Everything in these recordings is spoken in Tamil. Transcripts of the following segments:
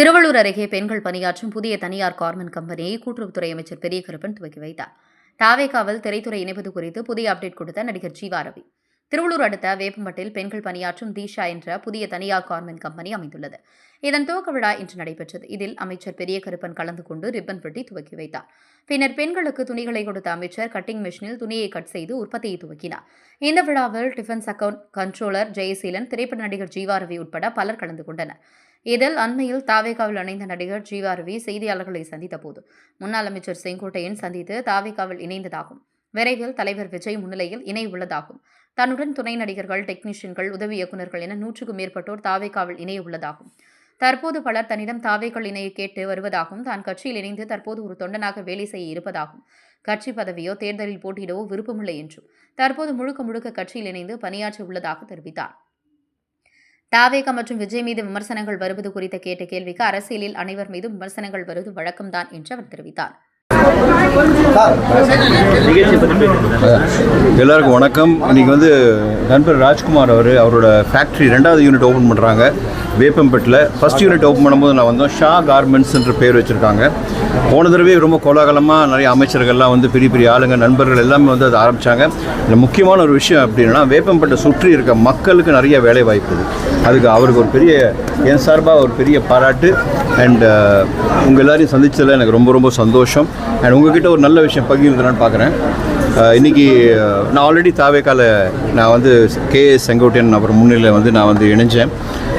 திருவள்ளூர் அருகே பெண்கள் பணியாற்றும் புதிய தனியார் கார்மெண்ட் கம்பெனியை கூட்டுறவுத்துறை அமைச்சர் பெரிய கருப்பன் துவக்கி வைத்தார். தாவேகாவில் திரைத்துறை இணைப்பது குறித்து புதிய அப்டேட் கொடுத்த நடிகர் ஜீவா ரவி. திருவள்ளூர் அடுத்த வேப்பம்பட்டில் பெண்கள் பணியாற்றும் தீஷா என்ற புதிய தனியார் கார்மெண்ட் கம்பெனி அமைந்துள்ளது. இதன் துவக்க விழா இன்று நடைபெற்றது. இதில் அமைச்சர் பெரிய கருப்பன் கலந்து கொண்டு ரிப்பன் வெட்டி துவக்கி வைத்தார். பின்னர் பெண்களுக்கு துணிகளை கொடுத்த அமைச்சர் கட்டிங் மிஷினில் துணியை கட் செய்து உற்பத்தியை துவக்கினார். இந்த விழாவில் டிஃபென்ஸ் அக்கவுண்ட் கண்ட்ரோலர் ஜெயசீலன் திரைப்பட நடிகர் ஜீவா ரவி உட்பட பலர் கலந்து கொண்டனர். இதில் அண்மையில் தாவேகாவில் இணைந்த நடிகர் ஜீவா ரவி செய்தியாளர்களை சந்தித்த போது முன்னாள் அமைச்சர் செங்கோட்டையன் சந்தித்து தாவேகாவில் இணைந்ததாகும். விரைவில் தலைவர் விஜய் முன்னிலையில் இணை உள்ளதாகும். தன்னுடன் துணை நடிகர்கள் டெக்னீஷியன்கள் உதவி இயக்குநர்கள் என நூற்றுக்கும் மேற்பட்டோர் தாவேகாவில் இணைய உள்ளதாகும். தற்போது பலர் தன்னிடம் தாவேக்கள் இணைய கேட்டு வருவதாகவும் தான் கட்சியில் இணைந்து தற்போது ஒரு தொண்டனாக வேலை செய்ய இருப்பதாகவும் கட்சி பதவியோ தேர்தலில் போட்டியிடவோ விருப்பமில்லை என்றும் தற்போது முழுக்க முழுக்க கட்சியில் இணைந்து பணியாற்ற உள்ளதாக தெரிவித்தார். டாவேகா மற்றும் விஜய் மீது விமர்சனங்கள் வருவது குறித்த கேட்ட கேள்விக்கு அரசியலில் அனைவர் மீதும் விமர்சனங்கள் வருவது வழக்கம்தான் என்று அவர் தெரிவித்தார். எல்லாருக்கும் வணக்கம். இன்றைக்கி வந்து நண்பர் ராஜ்குமார் அவர் அவரோட ஃபேக்ட்ரி ரெண்டாவது யூனிட் ஓப்பன் பண்ணுறாங்க வேப்பம்பேட்டில் ஃபஸ்ட் யூனிட் ஓப்பன் பண்ணும்போது நான் வந்தோம். ஷா கார்மெண்ட்ஸ்ன்ற பேர் வச்சுருக்காங்க. போன தடவை ரொம்ப கோலாகலமாக நிறைய அமைச்சர்கள்லாம் வந்து பெரிய பெரிய ஆளுங்க நண்பர்கள் எல்லாமே வந்து அதை ஆரம்பித்தாங்க இதில் முக்கியமான ஒரு விஷயம் அப்படின்னா வேப்பம்பேட்டை சுற்றி இருக்க மக்களுக்கு நிறைய வேலை வாய்ப்பு அதுக்கு அவருக்கு ஒரு பெரிய என் சார்பாக ஒரு பெரிய பாராட்டு. அண்ட் uh, உங்கள் எல்லாரையும் சந்தித்ததில் எனக்கு ரொம்ப ரொம்ப சந்தோஷம். அண்ட் உங்ககிட்ட ஒரு நல்ல விஷயம் பகிர்ந்துலான்னு பார்க்குறேன் uh, இன்றைக்கி uh, நான் ஆல்ரெடி தாவேக்கால நான் வந்து கே எஸ் செங்கோட்டையன் அவர் முன்னிலையில் வந்து நான் வந்து இணைஞ்சேன்.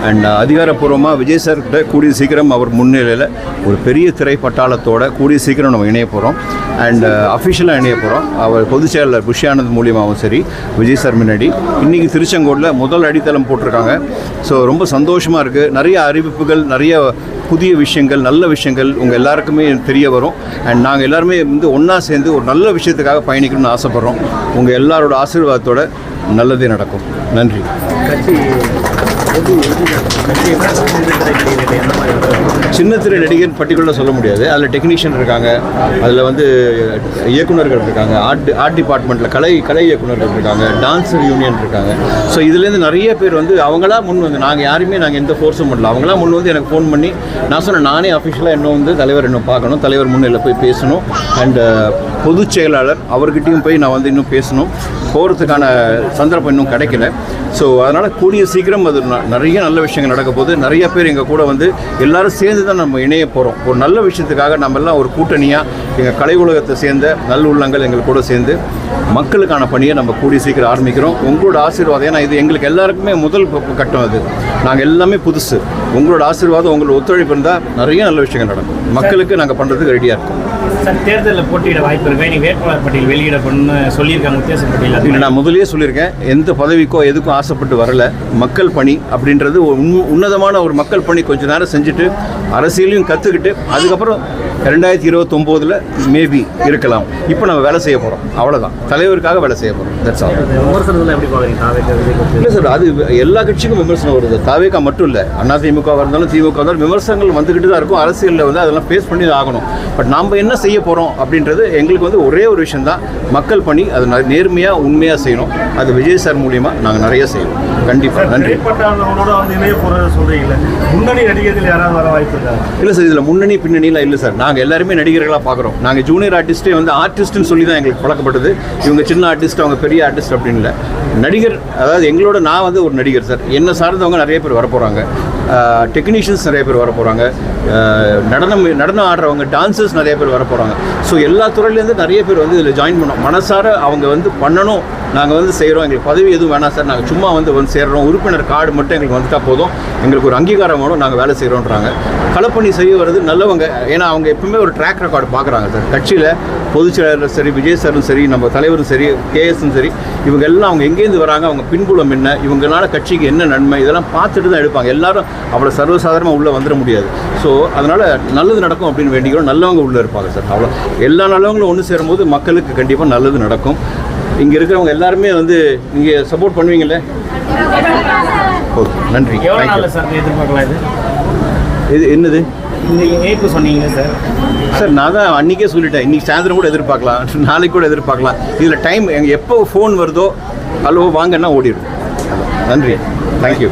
அண்ட் அதிகாரப்பூர்வமாக விஜய் சார்கிட்ட கூடிய சீக்கிரம் அவர் முன்னிலையில் ஒரு பெரிய திரை பட்டாளத்தோட கூடிய சீக்கிரம் நம்ம இணைய போகிறோம் அண்ட் அஃபிஷியலாக இணைய போகிறோம் அவர் பொதுச் செயலாளர் புஷி மூலியமாகவும் சரி விஜய் சார் முன்னாடி. இன்றைக்கி திருச்செங்கோட்டில் முதல் அடித்தளம் போட்டிருக்காங்க. ஸோ ரொம்ப சந்தோஷமாக இருக்குது நிறைய அறிவிப்புகள் நிறைய புதிய விஷயங்கள் நல்ல விஷயங்கள் உங்கள் எல்லாருக்குமே தெரிய வரும். அண்ட் நாங்கள் எல்லாருமே வந்து ஒன்றா சேர்ந்து ஒரு நல்ல விஷயத்துக்காக பயணிக்கணும்னு ஆசைப்பட்றோம். உங்கள் எல்லாரோட ஆசீர்வாதத்தோட நல்லதே நடக்கும். நன்றி. சின்ன திரை நடிகர் பர்டிகுலராக சொல்ல முடியாது. அதில் டெக்னீஷியன் இருக்காங்க. அதில் வந்து இயக்குனர்கள் இருக்காங்க. ஆர்ட் ஆர்ட் டிபார்ட்மெண்ட்டில் கலை கலை இயக்குனர்கள் இருக்காங்க. டான்ஸர் யூனியன் இருக்காங்க. ஸோ இதுலேருந்து நிறைய பேர் வந்து அவங்களா முன் வந்து நாங்கள் யாருமே நாங்கள் எந்த ஃபோர்ஸும் பண்ணல. அவங்களா முன் வந்து எனக்கு ஃபோன் பண்ணி நான் சொன்னேன் நானே அஃபிஷியலாக இன்னும் வந்து தலைவர் இன்னும் பார்க்கணும் தலைவர் முன்னில் போய் பேசணும். அண்டு uh, பொதுச் செயலாளர் அவர்கிட்டையும் போய் நான் வந்து இன்னும் பேசணும். போகிறதுக்கான சந்தர்ப்பம் இன்னும் கிடைக்கல. ஸோ அதனால் கூடிய சீக்கிரம் அது ந- நிறைய நல்ல விஷயங்கள் நடக்க போது நிறைய பேர் எங்கள் கூட வந்து எல்லாரும் சேர்ந்து தான் நம்ம இணைய போகிறோம் ஒரு நல்ல விஷயத்துக்காக நம்ம எல்லாம் ஒரு கூட்டணியாக எங்கள் கலை உலகத்தை சேர்ந்த நல்ல உள்ளங்கள் எங்கள் கூட சேர்ந்து மக்களுக்கான பணியை நம்ம கூடிய சீக்கிரம் ஆரம்பிக்கிறோம். உங்களோட ஆசீர்வாதம் ஏன்னா இது எங்களுக்கு எல்லாருக்குமே முதல் கட்டம் அது. நாங்கள் எல்லாமே புதுசு. உங்களோட ஆசீர்வாதம் உங்களோட ஒத்துழைப்பு இருந்தால் நிறைய நல்ல விஷயங்கள் நடக்கும். மக்களுக்கு நாங்கள் பண்ணுறதுக்கு ரெடியாக இருக்கோம். சார் தேர்தலில் போட்டியிட வாய்ப்பு இருக்கு? நீ வேட்பாளர் பட்டியல் வெளியிடப்படணும்னு சொல்லியிருக்காங்க உத்தேச பட்டியல் இல்லை நான் முதல்லயே சொல்லியிருக்கேன் எந்த பதவிக்கோ எதுக்கும் ஆசைப்பட்டு வரல மக்கள் பணி அப்படின்றது உன்னதமான ஒரு மக்கள் பணி கொஞ்ச நேரம் செஞ்சுட்டு அரசியலையும் கற்றுக்கிட்டு அதுக்கப்புறம் ரெண்டாயிரத்தி இருபத்தொம்போதில் மேபி இருக்கலாம். இப்போ நம்ம வேலை செய்ய போகிறோம் அவ்வளோதான் தலைவருக்காக வேலை செய்ய போகிறோம் தட்ஸ் ஆல் விமர்சனத்தில் எப்படி பார்க்குறீங்க? இல்லை சார் அது எல்லா கட்சிக்கும் விமர்சனம் வருது. தாவேக்கா மட்டும் இல்லை. அதிமுக இருந்தாலும் திமுக இருந்தாலும் விமர்சனங்கள் வந்துக்கிட்டு தான் இருக்கும். அரசியலில் வந்து அதெல்லாம் ஃபேஸ் பண்ணி ஆகணும். பட் நாம் என்ன செய்ய போகிறோம் அப்படின்றது எங்களுக்கு வந்து ஒரே ஒரு விஷயம் தான் மக்கள் பணி அது நேர்மையாக உண்மையாக செய்யணும். அது விஜய் சார் மூலியமாக நாங்கள் நிறைய செய்வோம் கண்டிப்பாக நன்றி. முன்னணி நடிகர்கள் யாராவது வர வாய்ப்பு இல்லை சார் இதில் முன்னணி பின்னணிலாம் இல்லை சார். நாங்கள் எல்லாருமே நடிகர்களாக பார்க்குறோம் நாங்கள் ஜூனியர் ஆர்டிஸ்ட்டே வந்து ஆர்டிஸ்ட்னு சொல்லி தான் எங்களுக்கு பழக்கப்பட்டது. இவங்க சின்ன ஆர்டிஸ்ட் அவங்க பெரிய ஆர்டிஸ்ட் அப்படின்னு இல்லை. நடிகர் அதாவது எங்களோட நான் வந்து ஒரு நடிகர் சார். என்ன சார்ந்தவங்க நிறைய பேர் வர போகிறாங்க டெக்னீஷியன்ஸ் நிறைய பேர் வர போகிறாங்க நடனம் நடனம் ஆடுறவங்க டான்சர்ஸ் நிறைய பேர் வர போகிறாங்க ஸோ எல்லா துறையிலேருந்து நிறைய பேர் வந்து இதில் ஜாயின் பண்ணோம். மனசார அவங்க வந்து பண்ணணும். நாங்கள் வந்து செய்கிறோம் எங்களுக்கு பதவி எதுவும் வேணாம் சார். நாங்கள் சும்மா வந்து வந்து சேர்றோம். உறுப்பினர் கார்டு மட்டும் எங்களுக்கு வந்துட்டால் போதும். எங்களுக்கு ஒரு அங்கீகாரம் வேணும் நாங்கள் வேலை செய்கிறோன்றாங்க களப்பணி செய்ய வர்றது நல்லவங்க. ஏன்னா அவங்க எப்பவுமே ஒரு ட்ராக் ரெக்கார்டு பார்க்குறாங்க சார். கட்சியில் பொதுச் செயலாளர் சரி விஜய் சாரும் சரி நம்ம தலைவரும் சரி கேஎஸும் சரி இவங்க எல்லாம் அவங்க எங்கேருந்து வராங்க அவங்க பின்புலம் என்ன இவங்களால கட்சிக்கு என்ன நன்மை இதெல்லாம் பார்த்துட்டு தான் எடுப்பாங்க. எல்லாரும் அவ்வளோ சர்வசாதாரணமாக உள்ளே வந்துட முடியாது. ஸோ அதனால் நல்லது நடக்கும் அப்படின்னு வேண்டிக்கிறோம். நல்லவங்க உள்ளே இருப்பாங்க சார். அவ்வளோ எல்லா நல்லவங்களும் ஒன்று சேரும்போது மக்களுக்கு கண்டிப்பாக நல்லது நடக்கும். இங்கே இருக்கிறவங்க எல்லாருமே வந்து இங்கே சப்போர்ட் பண்ணுவீங்களே ஓகே நன்றி. இது? இது என்னது? இணைப்பு சொன்னீங்க சார். சார் நான் தான் அன்றைக்கே சொல்லிட்டேன். இன்றைக்கி சாயந்தரம் கூட எதிர்பார்க்கலாம். நாளைக்கு கூட எதிர்பார்க்கலாம். இதில் டைம் எங்கள் எப்போ ஃபோன் வருதோ ஹலோ வாங்கன்னா ஓடிடும். நன்றி. தேங்க்யூ